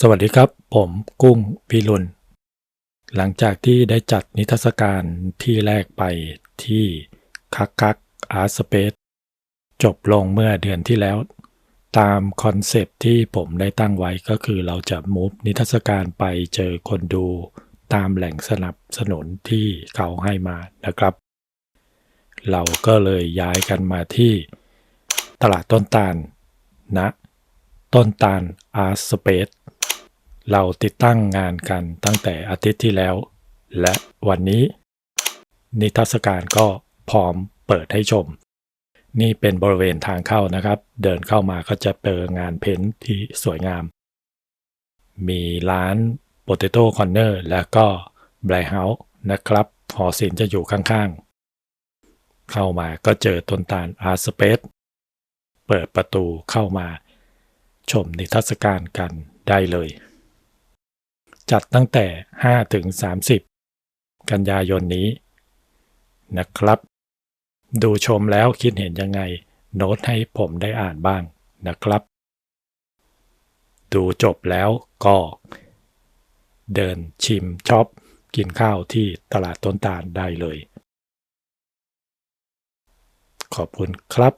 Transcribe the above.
สวัสดีครับ ผมกุ้งพิรุณหลังจากที่ได้จัดนิทรรศการที่แรกไปที่คักคักอาร์สเปซจบลงเมื่อเดือนที่แล้ว ตามคอนเซปที่ผมได้ตั้งไว้ก็คือเราจะมูฟนิทรรศการไปเจอคนดูตามแหล่งสนับสนุนที่เขาให้มานะครับ เราก็เลยย้ายกันมาที่ตลาดต้นตาลณต้นตาลอาร์สเปซ เราติดตั้งงานกันตั้งแต่อาทิตย์ที่แล้ว และวันนี้ นิทรรศการก็พร้อมเปิดให้ชม นี่เป็นบริเวณทางเข้านะครับ เดินเข้ามาก็จะเจองานเพ้นท์ที่สวยงาม มีร้าน Potato Corner และก็ b r i g h House นะครับหอศิลป์จะอยู่ข้างๆ เข้ามาก็เจอต้นตาล Art Space เปิดประตูเข้ามา ชมนิทรรศการกันได้เลย จัดตั้งแต่ 5 ถึง 30 กันยายนนี้ นะครับ ดูชมแล้วคิดเห็นยังไง โน้ตให้ผมได้อ่านบ้างนะครับ ดูจบแล้วก็ เดินชิมช็อปกินข้าวที่ตลาดต้นตาลได้เลย ขอบคุณครับ